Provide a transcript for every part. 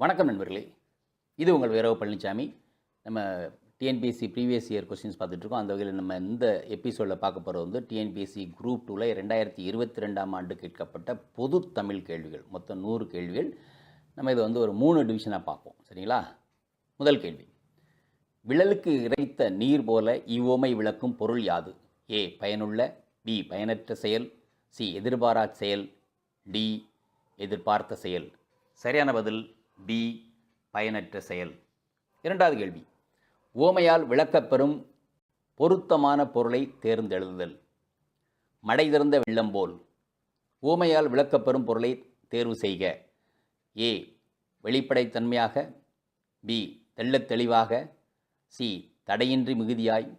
வணக்கம் நண்பர்களே. இது உங்கள் வீரவ பழனிசாமி நம்ம டிஎன்பிஎஸ்சி ப்ரீவியஸ் இயர் கொஸ்டின்ஸ் பார்த்துட்ருக்கோம் அந்த வகையில் நம்ம இந்த எபிசோடில் பார்க்க போகிறது வந்து டிஎன்பிஎஸ்சி குரூப் டூவில் ரெண்டாயிரத்தி இருபத்தி ரெண்டாம் ஆண்டு கேட்கப்பட்ட பொது தமிழ் கேள்விகள். மொத்தம் நூறு கேள்விகள். நம்ம இதை வந்து ஒரு மூணு டிவிஷனாக பார்ப்போம். சரிங்களா? முதல் கேள்வி. விழலுக்கு இறைத்த நீர் போல இவ்வோமை விளக்கும் பொருள் யாது? ஏ பயனுள்ள பி பயனற்ற செயல் சி எதிர்பாரா செயல் டி எதிர்பார்த்த செயல். சரியான பதில். பி பயனற்ற செயல். இரண்டாவது கேள்வி. ஓமையால் விளக்கப்பெறும் பொருத்தமான பொருளை தேர்ந்தெழுதுதல். மடை திறந்த வெள்ளம் போல். ஓமையால் விளக்கப்பெறும் பொருளை தேர்வு செய்க. ஏ. வெளிப்படைத்தன்மையாக. பி. தெள்ளத் தெளிவாக. சி. தடையின்றி மிகுதியாய்.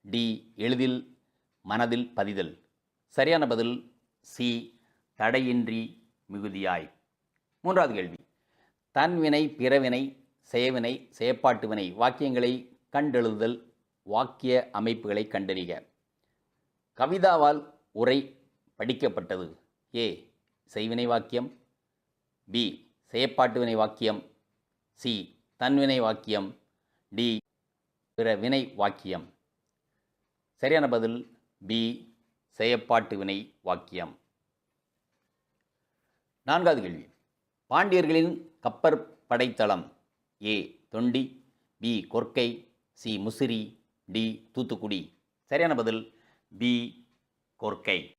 டி. எளிதில் மனதில் பதிதல். சரியான பதில். சி. தடையின்றி மிகுதியாய். மூன்றாவது கேள்வி. தன்வினை பிறவினை செயவினை செயப்பாட்டு வினை வாக்கியங்களை கண்டெழுதல் வாக்கிய அமைப்புகளை கண்டறிக. கவிதாவால் உரை படிக்கப்பட்டது. ஏ. செய்வினை வாக்கியம். பி. செயப்பாட்டு வினை வாக்கியம். சி. தன்வினை வாக்கியம். டி. பிற வினை வாக்கியம். சரியான பதில் பி. செயப்பாட்டு வினை வாக்கியம். நான்காவது கேள்வி. பாண்டியர்களின் கப்பற் படைத்தளம் A Thondi B Korkai C Musiri D Thoothukudi. சரியான பதில் பி கொர்க்கை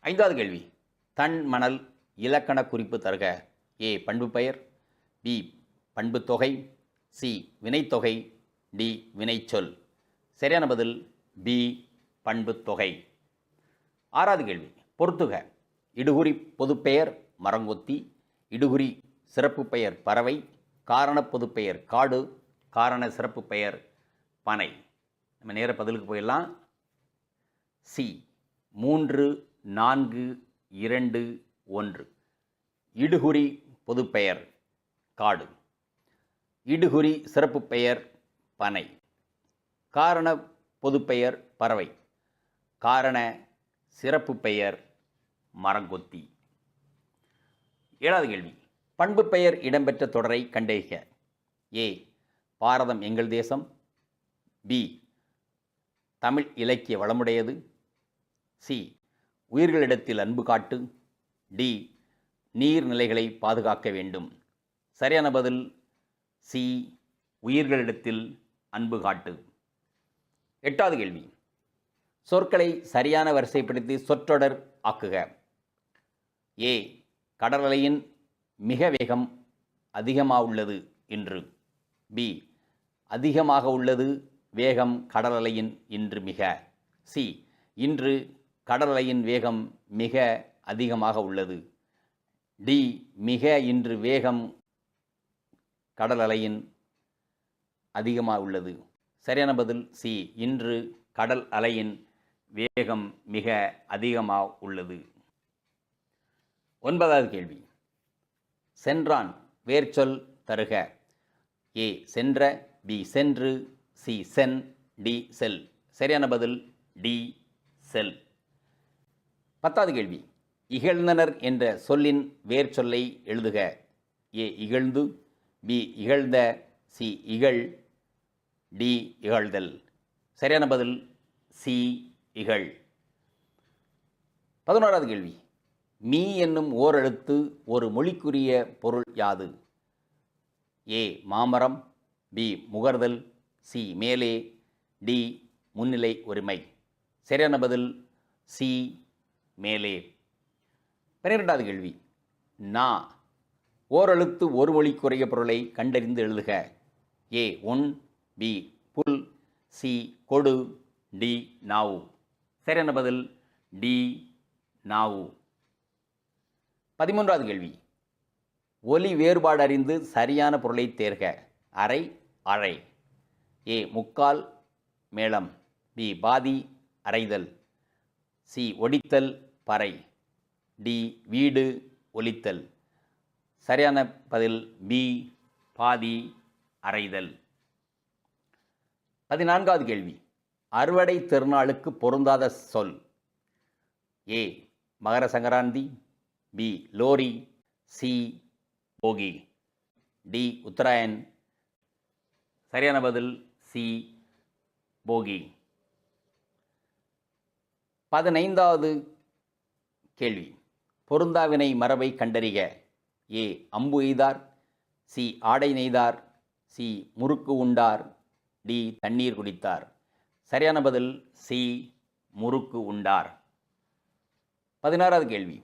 ஐந்தாவது கேள்வி. தன் மணல் இலக்கண குறிப்பு தருக. ஏ பண்பு பெயர் பி பண்பு தொகை சி வினைத்தொகை டி வினைச்சொல். சரியான பதில் பி பண்பு தொகை ஆறாவது கேள்வி. பொறுத்துக. இடுகுறி பொதுப்பெயர் மரங்கொத்தி இடுகுறி சிறப்பு பெயர் பறவை காரண பொதுப்பெயர் காடு காரண சிறப்பு பெயர் பனை. நம்ம நேர பதிலுக்கு போயிடலாம். சி மூன்று நான்கு இரண்டு ஒன்று. இடுகுறி பொதுப்பெயர் காடு. இடுகுறி சிறப்பு பெயர் பனை. காரண பொதுப்பெயர் பறவை. காரண சிறப்பு பெயர் மரங்கொத்தி. ஏழாவது கேள்வி. பண்பு பெயர் இடம்பெற்ற தொடரை கண்டறிக. ஏ. பாரதம் எங்கள் தேசம். பி. தமிழ் இலக்கிய வளமுடையது. சி. உயிர்களிடத்தில் அன்பு காட்டு. டி. நீர்நிலைகளை பாதுகாக்க வேண்டும். சரியான பதில் சி. உயிர்களிடத்தில் அன்பு காட்டு. எட்டாவது கேள்வி. சொற்களை சரியான வரிசைப்படுத்தி சொற்றொடர் ஆக்குக. ஏ. கடலலையின் மிக வேகம் அதிகமாக உள்ளது இன்று. பி அதிகமாக உள்ளது வேகம் கடலலையின் இன்று மிக. சி இன்று கடலலையின் வேகம் மிக அதிகமாக உள்ளது. டி மிக இன்று வேகம் கடலலையின் அதிகமாக உள்ளது. சரியான பதில் சி இன்று கடல் அலையின் வேகம் மிக அதிகமாக உள்ளது. ஒன்பதாவது கேள்வி. சென்றான் வேர்ச்சொல் தருக. ஏ சென்ற பி சென்று சி சென் டி செல். சரியான பதில் டி செல். பத்தாவது கேள்வி. இகழ்ந்தனர் என்ற சொல்லின் வேர்ச்சொல்லை எழுதுக. ஏ இகழ்ந்து பி இகழ்ந்த சி இகழ் டி இகழ்தல். சரியான பதில் சி இகழ். பதினோராவது கேள்வி. மீ என்னும் ஓரெழுத்து ஒரு மொழிக்குரிய பொருள் யாது? ஏ மாமரம் பி முகர்தல் சி மேலே டி முன்னிலை உரிமை. சரியான பதில் சி மேலே. பன்னிரெண்டாவது கேள்வி. நா ஓரெழுத்து ஒரு மொழிக்குரிய பொருளை கண்டறிந்து எழுதுக. ஏ உன் பி புல் சி கொடு டி நாவு. சரியான பதில் டி நாவு. பதிமூன்றாவது கேள்வி. ஒலி வேறுபாடு அறிந்து சரியான பொருளை தேர்க. அரை அழை. ஏ முக்கால் மேளம். பி பாதி அரைதல். சி ஒடித்தல் பறை. டி வீடு ஒலித்தல். சரியான பதில் பி பாதி அரைதல். பதினான்காவது கேள்வி. அறுவடை திருநாளுக்கு பொருந்தாத சொல். A Makara Sankranti. B Lohri C Bogi D Uttarayan. சரியான பதில் சி போகி பதினைந்தாவது கேள்வி. பொருந்தாவினை மரபை கண்டறிக. ஏ அம்பு எய்தார். சி ஆடை நெய்தார். சி முறுக்கு உண்டார். டி தண்ணீர் குடித்தார். சரியான பதில் சி முறுக்கு உண்டார். பதினாறாவது கேள்வி.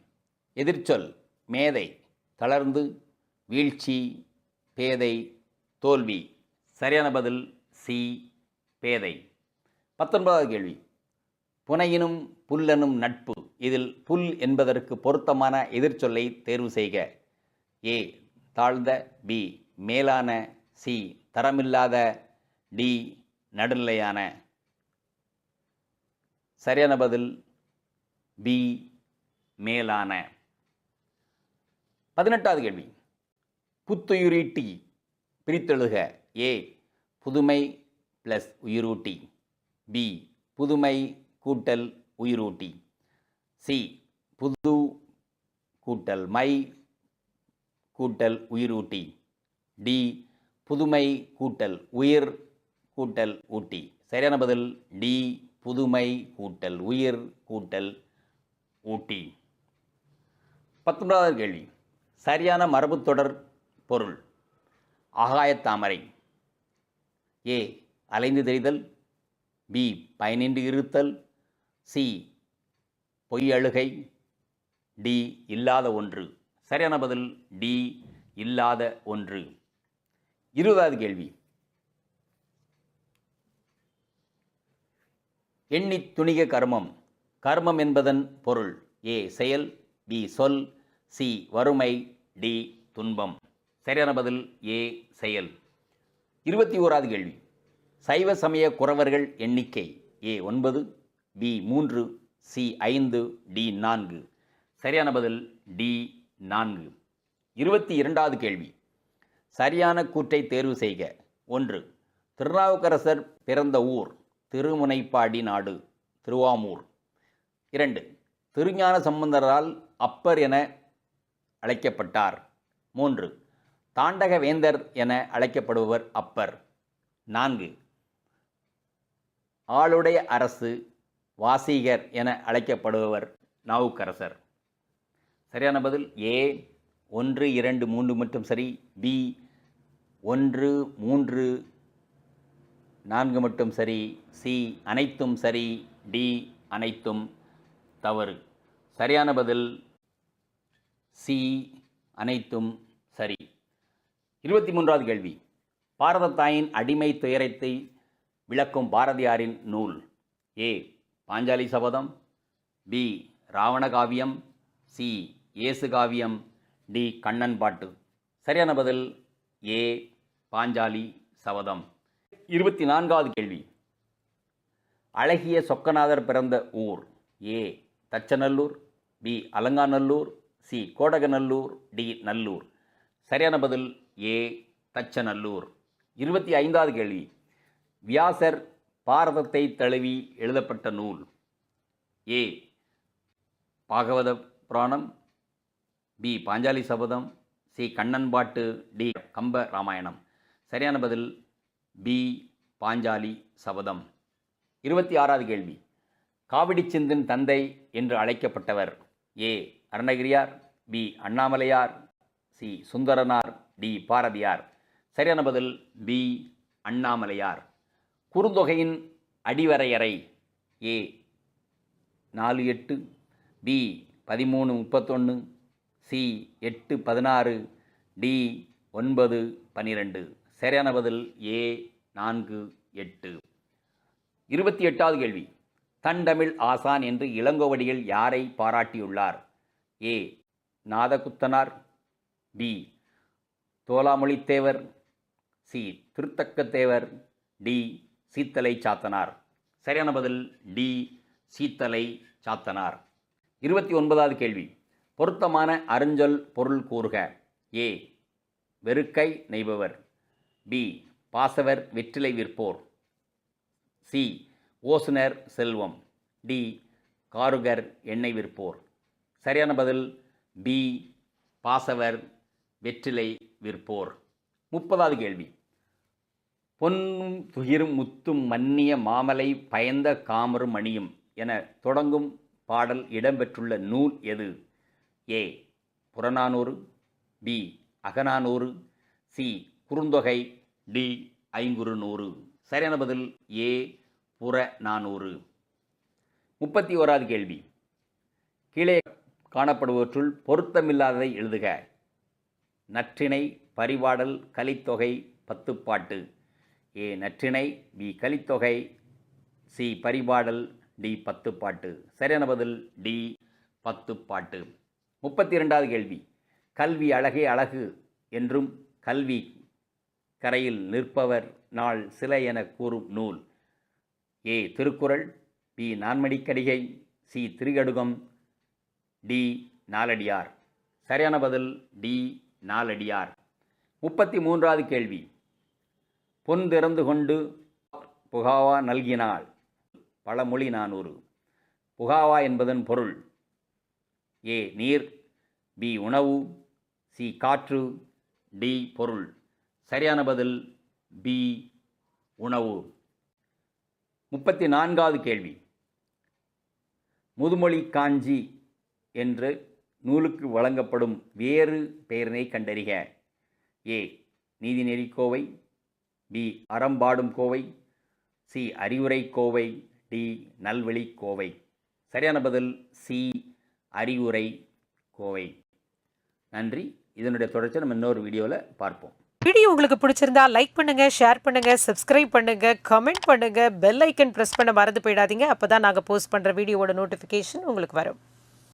எதிர்ச்சொல் மேதை தளர்ந்து வீழ்ச்சி பேதை தோல்வி. சரியான பதில் சி பேதை. பத்தொன்பதாவது கேள்வி. புனையினும் புல்லனும் நட்பு. இதில் புல் என்பதற்கு பொருத்தமான எதிர்ச்சொல்லை தேர்வு செய்க. ஏ தாழ்ந்த பி மேலான சி தரமில்லாத டி நடுநிலையான. சரியான பதில் பி மேலான. பதினெட்டாவது கேள்வி. புத்துயிரீட்டி பிரித்தெழுக. ஏ புதுமை ப்ளஸ் உயிரூட்டி பி புதுமை கூட்டல் உயிரூட்டி சி புது கூட்டல் மை கூட்டல் உயிரூட்டி டி. புதுமை கூட்டல் உயிர் கூட்டல் ஊட்டி சரியான பதில் டி புதுமை கூட்டல் உயிர் கூட்டல் ஊட்டி பத்தொன்பதாவது கேள்வி. சரியான மரபுத்தொடர் பொருள். ஆகாயத்தாமரை. ஏ. அலைந்து தெரிதல். பி. பயனின்றி இருத்தல். சி. பொய் அழுகை. டி. இல்லாத ஒன்று. சரியான பதில் டி. இல்லாத ஒன்று. இருபதாவது கேள்வி. எண்ணித் துணிக கர்மம். கர்மம் என்பதன் பொருள். ஏ. செயல். பி. சொல். சி வறுமை டி துன்பம். சரியான பதில் ஏ செயல். இருபத்தி ஓராவது கேள்வி. சைவ சமய குறவர்கள் எண்ணிக்கை ஏ ஒன்பது பி மூன்று சி ஐந்து டி நான்கு. சரியான பதில் டி நான்கு. இருபத்தி இரண்டாவது கேள்வி. சரியான கூற்றை தேர்வு செய்க. ஒன்று திருநாவுக்கரசர் பிறந்த ஊர் திருமுனைப்பாடி நாடு திருவாமூர். இரண்டு திருஞான சம்பந்தரால் அப்பர் என அழைக்கப்பட்டார். மூன்று தாண்டக வேந்தர் என அழைக்கப்படுபவர் அப்பர். நான்கு ஆளுடைய அரசு வாசீகர் என அழைக்கப்படுபவர் நாவுக்கரசர். சரியான பதில்? ஏ ஒன்று இரண்டு மூன்று மட்டும் சரி. பி ஒன்று மூன்று நான்கு மட்டும் சரி. சி அனைத்தும் சரி. டி அனைத்தும் தவறு. சரியான பதில்? சி அனைத்தும் சரி. இருபத்தி மூன்றாவது கேள்வி. பாரத தாயின் அடிமை துயரத்தை விளக்கும் பாரதியாரின் நூல். A. Panchali Sabatham. B. Ravanakaviyam C. Yesu Kaviyam. D. Kannan பாட்டு. சரியான பதில். ஏ. பாஞ்சாலி சபதம். இருபத்தி நான்காவது கேள்வி. அழகிய சொக்கநாதர் பிறந்த ஊர். A. Thachanallur. B. Alanganallur. C. Kodaganallur D. Nallur. சரியான பதில் ஏ. தச்சநல்லூர். இருபத்தி ஐந்தாவது கேள்வி. வியாசர் பாரதத்தை தழுவி எழுதப்பட்ட நூல். ஏ. பாகவத புராணம். பி. பாஞ்சாலி சபதம். சி. கண்ணன் பாட்டு டி. கம்ப ராமாயணம். சரியான பதில் பி. பாஞ்சாலி சபதம். இருபத்தி ஆறாவது கேள்வி. காவிடி சிந்தின் தந்தை என்று அழைக்கப்பட்டவர் A. Arunagiriyar B. Annamalaiyar C. Sundaranar D. Bharathiyar. சரியான பதில் பி. அண்ணாமலையார். குறுந்தொகையின் அடிவரையறை ஏ. நாலு எட்டு பி. பதிமூணு முப்பத்தொன்று சி. எட்டு பதினாறு டி. ஒன்பது பன்னிரெண்டு. சரியான பதில் ஏ. நான்கு எட்டு. இருபத்தி எட்டாவது கேள்வி. தண்டமிழ் ஆசான் என்று இளங்கோவடிகள் யாரை பாராட்டியுள்ளார்? A Nathakuthanar B Tholamozhithevar C Thiruthakkathevar D Seethalai Sathanar. சரியான பதில் டி சீத்தலை சாத்தனார். இருபத்தி ஒன்பதாவது கேள்வி. பொருத்தமான அருஞ்சொல் பொருள் கூறுக. ஏ வெறுக்கை நெய்பவர். பி பாசவர் வெற்றிலை விற்போர். சி ஓசுனர் செல்வம். டி காருகர் எண்ணெய் விற்போர். சரியான பதில். பி பாசவர் வெற்றிலை விற்போர். முப்பதாவது கேள்வி. பொன்னும் துயிரும் முத்தும் மன்னிய மாமலை பயந்த காமரும் மணியும் என தொடங்கும் பாடல் இடம்பெற்றுள்ள நூல் எது? A Purananuru B Agananuru C Kurunthogai D Ainkurunuru. சரியான பதில் ஏ புறநானூறு. முப்பத்தி ஓராவது கேள்வி. கீழே காணப்படுவற்றுள் பொருத்தமில்லாததை எழுதுக. Natrinai Paripadal Kalithogai Pathupattu. A Natrinai B Kalithogai C Paripadal D Pathupattu. சரியான பதில் டி பத்துப்பாட்டு. முப்பத்தி இரண்டாவது கேள்வி. கல்வி அழகே அழகு என்றும் கல்வி கரையில் நிற்பவர் நாள் சிலை என கூறும் நூல். A Thirukkural B Nanmanikkadigai C Thirikadugam D Naladiyar. சரியான பதில் டி நாலடியார். முப்பத்தி மூன்றாவது கேள்வி. பொன் திறந்து கொண்டு புகாவா நல்கினாள். பழமொழி நானூறு. புகாவா என்பதன் பொருள் ஏ நீர் பி உணவு சி காற்று டி பொருள். சரியான பதில் பி உணவு. முப்பத்தி நான்காவது கேள்வி. முதுமொழி காஞ்சி என்று நூலுக்கு வழங்கப்படும் வேறு பெயரினை கண்டறிக. A. Neethineri Kovai. B. Arampadum Kovai. C. Arivurai Kovai. D. நல்வழி கோவை. சரியான பதில் சி. அறிவுரை கோவை. நன்றி. இதனுடைய தொடர்ச்சி நம்ம இன்னொரு வீடியோவில் பார்ப்போம். வீடியோ உங்களுக்கு பிடிச்சிருந்தா லைக் பண்ணுங்க ஷேர் பண்ணுங்க சப்ஸ்கிரைப் பண்ணுங்க கமெண்ட் பண்ணுங்க பெல் ஐக்கன் பிரஸ் பண்ண மறந்து போயிடாதீங்க. அப்போதான் நாங்கள் போஸ்ட் பண்ணுற வீடியோவோட நோட்டிஃபிகேஷன் உங்களுக்கு வரும்.